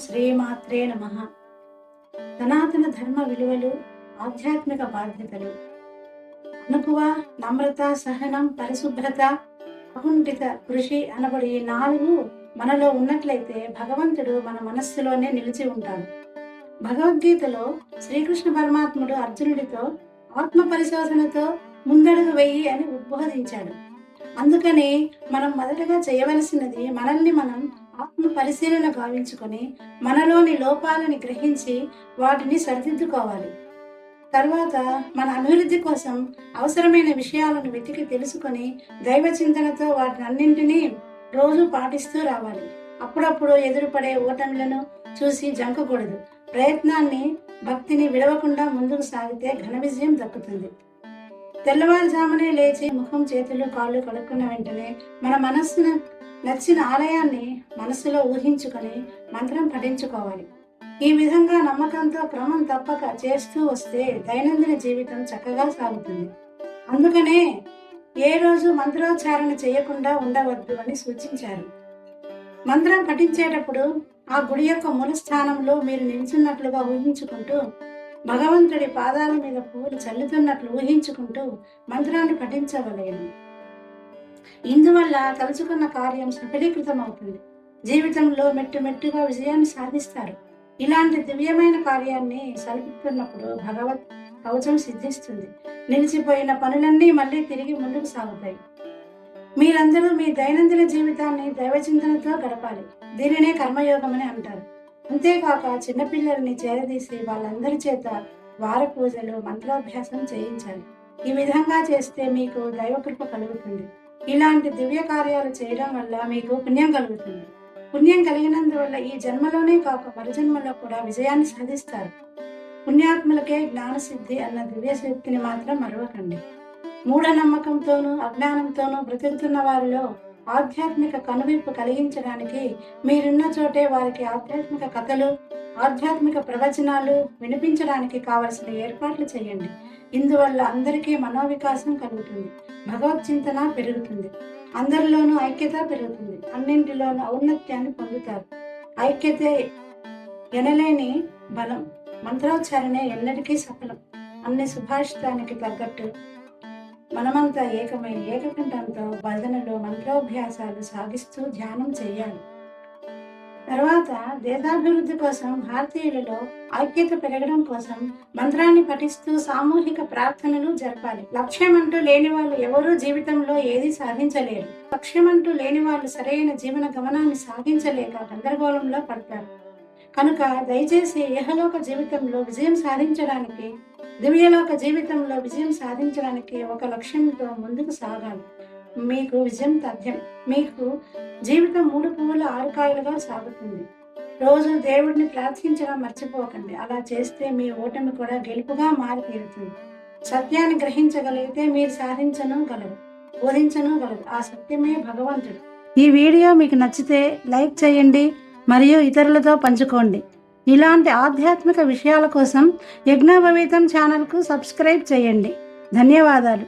శ్రీమాత్రే నమ. సనాతన ధర్మ విలువలు ఆధ్యాత్మిక బాధ్యతలు. అనుకువ నమ్రత సహనం పరిశుభ్రత అకుంఠిత కృషి అనబడి ఈ నాలుగు మనలో ఉన్నట్లయితే భగవంతుడు మన మనస్సులోనే నిలిచి ఉంటాడు. భగవద్గీతలో శ్రీకృష్ణ పరమాత్ముడు అర్జునుడితో ఆత్మ పరిశోధనతో ముందడుగు వెయ్యి అని ఉద్బోధించాడు. అందుకని మనం మొదటగా చేయవలసినది మనల్ని మనం ఆత్మ పరిశీలన భావించుకొని మనలోని లోపాలని గ్రహించి వాటిని సరిదిద్దుకోవాలి. తర్వాత మన అభివృద్ధి కోసం అవసరమైన విషయాలను వెతికి తెలుసుకొని దైవ చింతనతో వాటిని అన్నింటినీ రోజు పాటిస్తూ రావాలి. అప్పుడప్పుడు ఎదురుపడే ఓటమిలను చూసి జంకకూడదు. ప్రయత్నాన్ని భక్తిని విడవకుండా ముందుకు సాగితే ఘన విజయం దక్కుతుంది. తెల్లవారుజామునే లేచి ముఖం చేతులు కాళ్ళు కడుక్కున్న వెంటనే మన మనస్సును నచ్చిన ఆలయాన్ని మనసులో ఊహించుకొని మంత్రం పఠించుకోవాలి. ఈ విధంగా నమ్మకంతో క్రమం తప్పక చేస్తూ వస్తే దైనందిన జీవితం చక్కగా సాగుతుంది. అందుకనే ఏ రోజు మంత్రోచ్చారణ చేయకుండా ఉండవద్దు అని సూచించారు. మంత్రం పఠించేటప్పుడు ఆ గుడి యొక్క మూల స్థానంలో మీరు నిల్చున్నట్లుగా ఊహించుకుంటూ భగవంతుడి పాదాల మీద పువ్వులు చల్లుతున్నట్లు ఊహించుకుంటూ మంత్రాన్ని పఠించవలేను ఇందువల్ల తలుచుకున్న కార్యం సఫలీకృతం అవుతుంది జీవితంలో మెట్టు మెట్టుగా విజయాన్ని సాధిస్తారు. ఇలాంటి దివ్యమైన కార్యాన్ని సరిపిస్తున్నప్పుడు భగవత్ కవచం సిద్ధిస్తుంది. నిలిచిపోయిన పనులన్నీ మళ్ళీ తిరిగి ముందుకు సాగుతాయి. మీరందరూ మీ దైనందిన జీవితాన్ని దైవచింతనతో గడపాలి. దీనినే కర్మయోగం అని అంటారు. అంతేకాక చిన్నపిల్లల్ని చేరదీసి వాళ్ళందరి చేత వార పూజలు మంత్రాభ్యాసం చేయించాలి. ఈ విధంగా చేస్తే మీకు దైవకృప కలుగుతుంది. ఇలాంటి దివ్య కార్యాలు చేయడం వల్ల మీకు పుణ్యం కలుగుతుంది. పుణ్యం కలిగినందువల్ల ఈ జన్మలోనే కాక మరుజన్మలో కూడా విజయాన్ని సాధిస్తారు. పుణ్యాత్ములకే జ్ఞానసిద్ధి అన్న దివ్య శక్తిని మాత్రం మరవకండి. మూఢనమ్మకంతోనూ అజ్ఞానంతోనూ బ్రతుకుతున్న వారిలో ఆధ్యాత్మిక కనువిప్పు కలిగించడానికి మీరున్న చోటే వారికి ఆధ్యాత్మిక కథలు ఆధ్యాత్మిక ప్రవచనాలు వినిపించడానికి కావలసిన ఏర్పాట్లు చేయండి. ఇందువల్ల అందరికీ మనోవికాసం కలుగుతుంది భగవద్చింతన పెరుగుతుంది అందరిలోనూ ఐక్యత పెరుగుతుంది అన్నింటిలోనూ ఔన్నత్యాన్ని పొందుతారు. ఐక్యత ఎనలేని బలం మంత్రోచ్చారణే ఎన్నటికీ సఫలం అన్ని సుభాషితానికి తగ్గట్టు మనమంతా ఏకమై ఏకకంఠంతో భజనలో మంత్రోభ్యాసాలు సాగిస్తూ ధ్యానం చేయాలి. తర్వాత దేశాభివృద్ధి కోసం భారతీయులలో ఐక్యత పెరగడం కోసం మంత్రాన్ని పఠిస్తూ సామూహిక ప్రార్థనలు జరపాలి. లక్ష్యం అంటూ లేని వాళ్ళు ఎవరూ జీవితంలో ఏది సాధించలేరు. లక్ష్యం అంటూ లేని వాళ్ళు సరైన జీవన గమనాన్ని సాధించలేక గందరగోళంలో పడతారు. కనుక దయచేసి ఏహలోక జీవితంలో విజయం సాధించడానికి దివ్యలోక జీవితంలో విజయం సాధించడానికి ఒక లక్ష్యంతో ముందుకు సాగాలి. మీకు విజయం తథ్యం మీకు జీవితం మూడు పువ్వుల ఆరు కాయలుగా సాగుతుంది. రోజు దేవుడిని ప్రార్థించడం మర్చిపోకండి. అలా చేస్తే మీ ఓటమి కూడా గెలుపుగా మారి తీరుతుంది సత్యాన్ని గ్రహించగలిగితే మీరు సాధించను గలరు. బోధించను గలరు. ఆ సత్యమే భగవంతుడు. ఈ వీడియో మీకు నచ్చితే లైక్ చేయండి మరియు ఇతరులతో పంచుకోండి. ఇలాంటి ఆధ్యాత్మిక విషయాల కోసం యజ్ఞోపవీతం ఛానల్కు సబ్స్క్రైబ్ చేయండి. ధన్యవాదాలు.